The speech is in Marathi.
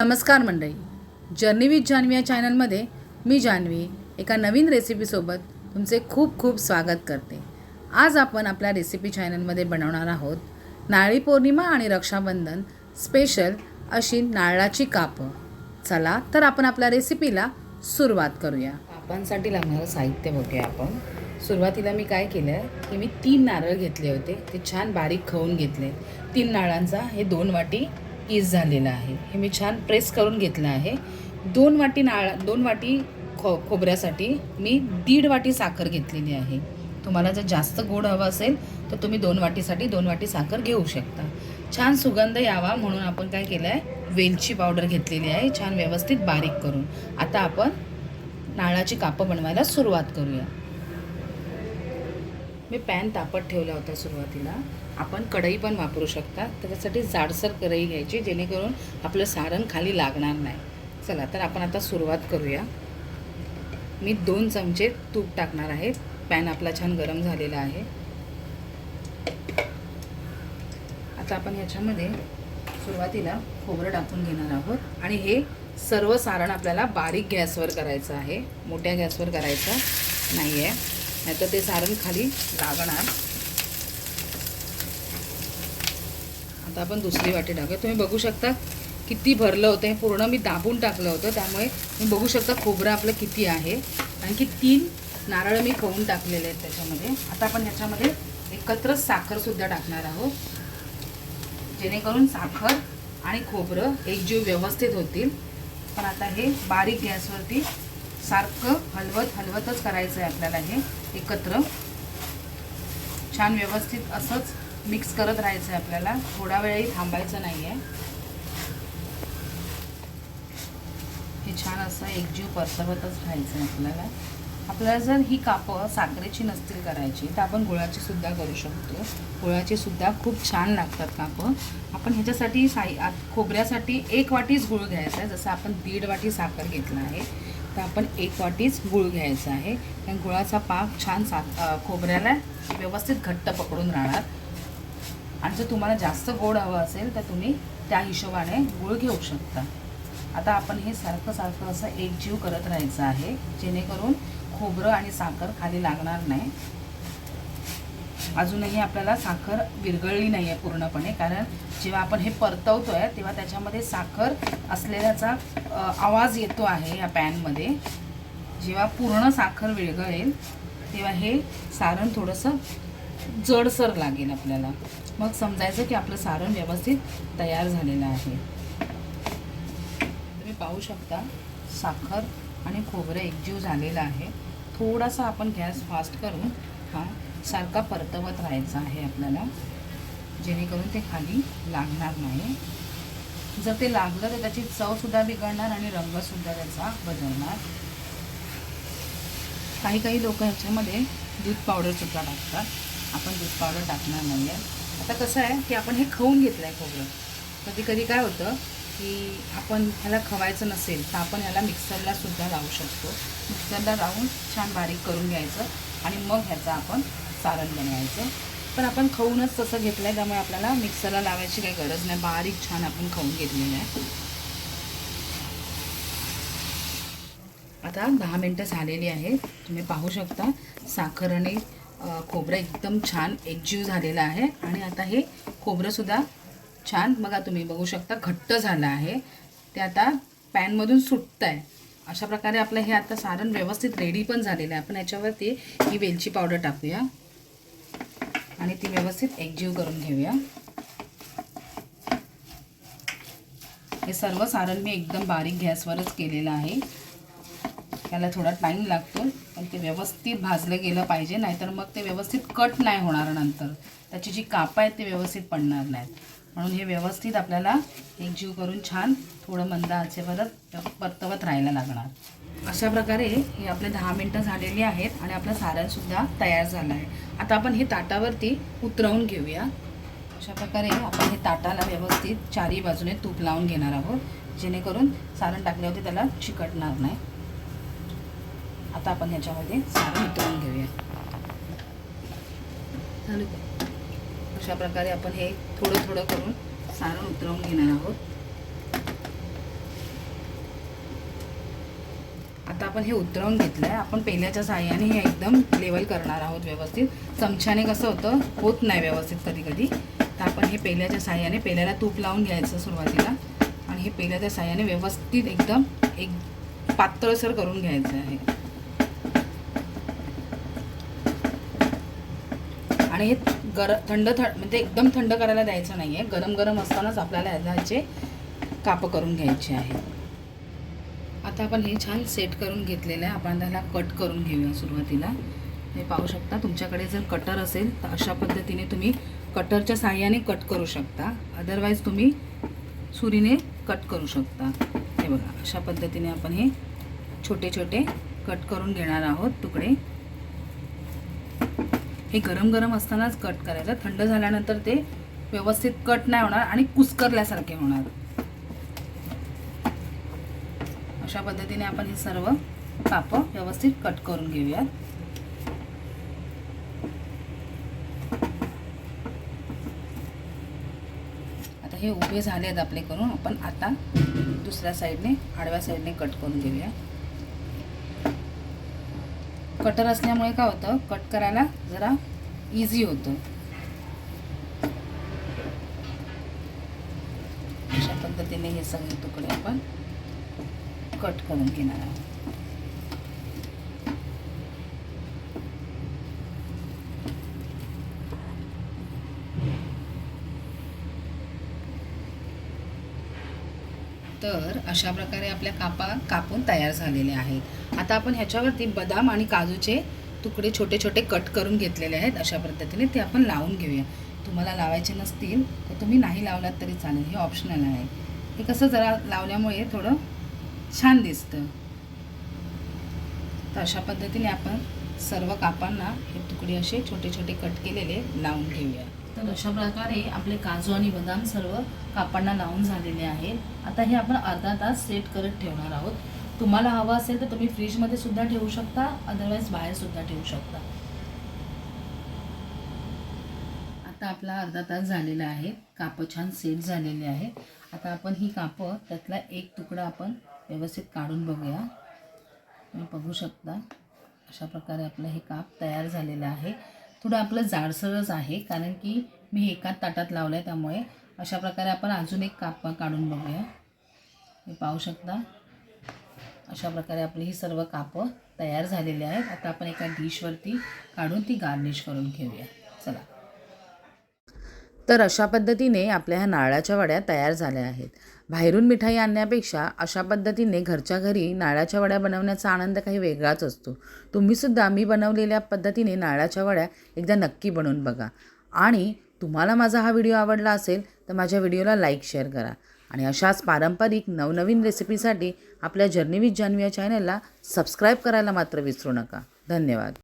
नमस्कार मंडळी. जर्नी विथ जान्हवी या चॅनलमध्ये मी जान्हवी एका नवीन रेसिपीसोबत तुमचे खूप खूप स्वागत करते. आज आपण आपल्या रेसिपी चॅनलमध्ये बनवणार आहोत नारळी पौर्णिमा आणि रक्षाबंधन स्पेशल अशी नारळाची कापं. चला तर आपण आपल्या रेसिपीला सुरुवात करूया. कापांसाठी लागणारं साहित्य बघूया आपण. सुरुवातीला मी काय केलं आहे की मी तीन नारळ घेतले होते. ते छान बारीक खवून घेतले. तीन नारळांचा हे दोन वाटी कीस झालेला आहे. हे मी छान प्रेस करून घेतलं आहे. दोन वाटी नाळा दोन वाटी खो खोबऱ्यासाठी मी दीड वाटी साखर घेतलेली आहे. तुम्हाला जर जास्त गोड हवं असेल तर तुम्ही दोन वाटीसाठी दोन वाटी साखर घेऊ शकता. छान सुगंध यावा म्हणून आपण काय केलं आहे वेलची पावडर घेतलेली आहे छान व्यवस्थित बारीक करून. आता आपण नाळाची कापं बनवायला सुरुवात करूया. मी पॅन तापत ठेवला होता सुरुवातीला. आपण कढई पण वापरू शकता. त्याच्यासाठी जाडसर कढई घ्यायची जेणेकरून आपलं सारण खाली लागणार नाही. चला तर आपण आता सुरुवात करूया. मी दोन चमचे तूप टाकणार आहे. पॅन आपला छान गरम झालेला आहे. आता आपण ह्याच्यामध्ये सुरुवातीला खोबरं टाकून घेणार आहोत. आणि हे सर्व सारण आपल्याला बारीक गॅसवर करायचं आहे. मोठ्या गॅसवर करायचं नाही आहे नाहीतर ते सारण खाली लागणार. आता आपण दुसरी वाटी टाकूया. तुम्ही बघू शकता किती भरलं होतं. हे पूर्ण मी दाबून टाकलं होतं. त्यामुळे तुम्ही बघू शकता खोबरं आपलं किती आहे. आणखी तीन नारळ मी खवून टाकलेले आहेत त्याच्यामध्ये. आता आपण ह्याच्यामध्ये एकत्र साखरसुद्धा टाकणार आहोत. जेणेकरून साखर आणि खोबरं एकजीव व्यवस्थित होतील. पण आता हे बारीक गॅसवरती सारखं हलवत हलवतच करायचं आहे आपल्याला हे एकत्र. छान व्यवस्थित असंच मिक्स करत राहायचं आहे आपल्याला. थोडा वेळही थांबायचं नाही आहे हे छान असं एकजीव परसवतच राहायचं आहे आपल्याला. आपल्याला जर ही कापं साखरेची नसतील करायची तर आपण गुळाची सुद्धा करू शकतो. गुळाची सुद्धा खूप छान लागतात कापं. आपण ह्याच्यासाठी साई खोबऱ्यासाठी एक वाटीच गुळ घ्यायचा आहे. जसं आपण दीड वाटी साखर घेतला आहे. तर आपण एक वाटीच गुळ घ्यायचा आहे. कारण गुळाचा पाक छान सा खोबऱ्याला व्यवस्थित घट्ट पकडून राहणार. आणि जर तुम्हाला जास्त गोड हवं असेल तर तुम्ही त्या हिशोबाने गुळ घेऊ शकता. आता आपण हे सारखं सारखं असं एकजीव करत राहायचं आहे जेणेकरून खोबरं आणि साखर खाली लागणार नाही. अजूनही आपल्याला साखर विरघळली नाही आहे पूर्णपणे कारण जेव्हा आपण हे परतवतो आहे तेव्हा त्याच्यामध्ये साखर असलेल्याचा आवाज येतो आहे या पॅनमध्ये. जेव्हा पूर्ण साखर विरघळेल तेव्हा हे सारण थोडंसं जडसर लागेल आपल्याला. मग समजायचं की आपलं सारण व्यवस्थित तयार झालेलं आहे. तुम्ही पाहू शकता साखर आणि खोबरं एकजीव झालेलं आहे. थोडासा आपण गॅस फास्ट करून हा सारखा परतवत राहायचा आहे आपल्याला. जेणेकरून ते खाली लागणार नाही. जर ते लागलं तर त्याची चवसुद्धा बिघडणार आणि रंगसुद्धा त्याचा बदलणार. काही काही लोक ह्याच्यामध्ये दूध पावडरसुद्धा टाकतात. आपण दूध पावडर टाकणार नाही आहे आता कसं आहे की आपण हे खाऊन घेतलं आहे खोबरं. कधी कधी काय होतं की आपण ह्याला खवायचं नसेल तर आपण ह्याला मिक्सरला सुद्धा लावू शकतो. मिक्सरला लावून छान बारीक करून घ्यायचं आणि मग ह्याचा आपण सारण बनवायचं. पण आपण खाऊनच तसं घेतलं आहे त्यामुळे आपल्याला मिक्सरला लावायची काही गरज नाही. बारीक छान आपण खाऊन घेतलेलं आहे. आता दहा मिनटं झालेली आहेत. तुम्ही पाहू शकता साखर आणि खोबरं एकदम छान एकजीव झालेलं आहे. आणि आता हे खोबरंसुद्धा छान बघा तुम्ही बघू शकता घट्ट झालं आहे. ते आता पॅनमधून सुटतं आहे अशा प्रकारे आपलं हे आता सारण व्यवस्थित रेडी पण झालेलं आहे. आपण याच्यावरती ही वेलची पावडर टाकूया. आणि ती व्यवस्थित एकजीव करून घेऊया. हे सर्व सारण मी एकदम बारीक गॅसवरच केलेलं आहे. त्याला थोडा टाईम लागतो पण ते व्यवस्थित भाजलं गेलं पाहिजे नाहीतर मग ते व्यवस्थित कट नाही होणार नंतर. त्याची जी कापं आहेत ते व्यवस्थित पडणार नाहीत. म्हणून हे व्यवस्थित आपल्याला एकजीव करून छान थोडं मंद आचेवरच परतवत राहायला लागणार. अशा प्रकारे हे आपले दहा मिनटं झालेली आहेत आणि आपलं सारणसुद्धा तयार झालं आहे. आता आपण हे ताटावरती उतरवून घेऊया. अशा प्रकारे आपण हे ताटाला व्यवस्थित चारही बाजूने तूप लावून घेणार आहोत. जेणेकरून सारण टाकल्यावरती त्याला चिकटणार नाही. आता आपण ह्याच्यामध्ये सारण उतरवून घेऊया. चालू अशा प्रकारे आपण हे थोडं थोडं करून सारण उतरवून घेणार आहोत. आता आपण हे उतरवून घेतलं आहे आपण पेल्याच्या साह्याने हे एकदम लेवल करणार आहोत व्यवस्थित. चमच्याने कसं होतं होत नाही व्यवस्थित कधी कधी तर आपण हे पेल्याच्या साह्याने पेल्याला तूप लावून घ्यायचं सुरुवातीला. आणि हे पेल्याच्या साह्याने व्यवस्थित एकदम एक पातळसर करून घ्यायचं आहे. आणि हे गर थंड थंड म्हणजे एकदम थंड करायला द्यायचं नाही आहे गरम गरम असतानाच आपल्याला ह्याचे कापं करून घ्यायचे आहे आता आपण हे छान सेट करून घेतलेलं आहे. आपण त्याला कट करून घेऊया सुरुवातीला. हे पाहू शकता तुमच्याकडे जर कटर असेल तर अशा पद्धतीने तुम्ही कटरच्या साह्याने कट करू शकता. अदरवाईज तुम्ही सुरीने कट करू शकता. हे बघा अशा पद्धतीने आपण हे छोटे छोटे कट करून घेणार आहोत तुकडे. हे गरम गरम असतानाच कट करायचं. थंड झाल्यानंतर ते व्यवस्थित कट नाही होणार आणि कुस्करल्यासारखे होणार. अशा पद्धतीने आपण हे सर्व कापं व्यवस्थित कट करून घेऊयात. आता हे उभे झाले आहेत आपले करून आपण आता दुसऱ्या साईडने आडव्या साईडने कट करून घेऊया. कटर असल्यामुळे काय होतं? कट करायला जरा इझी होतं. अशा पद्धतीने हे सगळे तुकडे आपण कट करून घेणार आहोत. तर अशा प्रकारे आपल्या कापा कापून तयार झालेले आहेत. आता आपण ह्याच्यावरती बदाम आणि काजूचे तुकडे छोटे छोटे कट करून घेतलेले आहेत. अशा पद्धतीने ते आपण लावून घेऊया. तुम्हाला लावायचे नसतील तर तुम्ही नाही लावलात तरी चालेल. हे ऑप्शनल आहे. हे कसं जरा लावल्यामुळे थोडं छान दिसतं. तर अशा पद्धतीने आपण सर्व कापांना हे तुकडे असे छोटे छोटे कट केलेले लावून घेऊया. तर अशा प्रकारे आपले काजू आणि बदाम सर्व कापांना लावून झालेले आहेत. आता हे आपण अर्धा तास सेट करत ठेवणार आहोत. तुम्हाला हवं असेल तर तुम्ही फ्रीजमध्ये सुद्धा ठेवू शकता अदरवाईज बाहेर सुद्धा ठेवू शकता. आता आपला अर्धा तास झालेला आहे. कापं छान सेट झालेले आहे आता आपण ही कापं त्यातला एक तुकडा आपण व्यवस्थित काढून बघूया. तुम्ही बघू शकता. अशा प्रकारे आपलं हे काप तयार झालेलं आहे. थोडं आपलं जाडसरच आहे कारण की मी हे एकाच ताटात लावलं आहे त्यामुळे अशा प्रकारे आपण अजून एक काप काढून बघूया. हे पाहू शकता. अशा प्रकारे आपली ही सर्व कापं तयार झालेली आहेत. आता आपण एका डिशवरती काढून ती गार्निश करून घेऊया. चला. तर अशा पद्धतीने आपल्या ह्या नारळाच्या वड्या तयार झाल्या आहेत. बाहेरून मिठाई आणण्यापेक्षा अशा पद्धतीने घरच्या घरी नारळाच्या वड्या बनवण्याचा आनंद काही वेगळाच असतो. तुम्हीसुद्धा मी बनवलेल्या पद्धतीने नारळाच्या वड्या एकदा नक्की बनवून बघा. आणि तुम्हाला माझा हा व्हिडिओ आवडला असेल तर माझ्या व्हिडिओला लाईक शेअर करा. आणि अशाच पारंपरिक नवनवीन रेसिपीसाठी आपल्या जर्नी विथ जान्हवी या चॅनलला सबस्क्राईब करायला मात्र विसरू नका. धन्यवाद.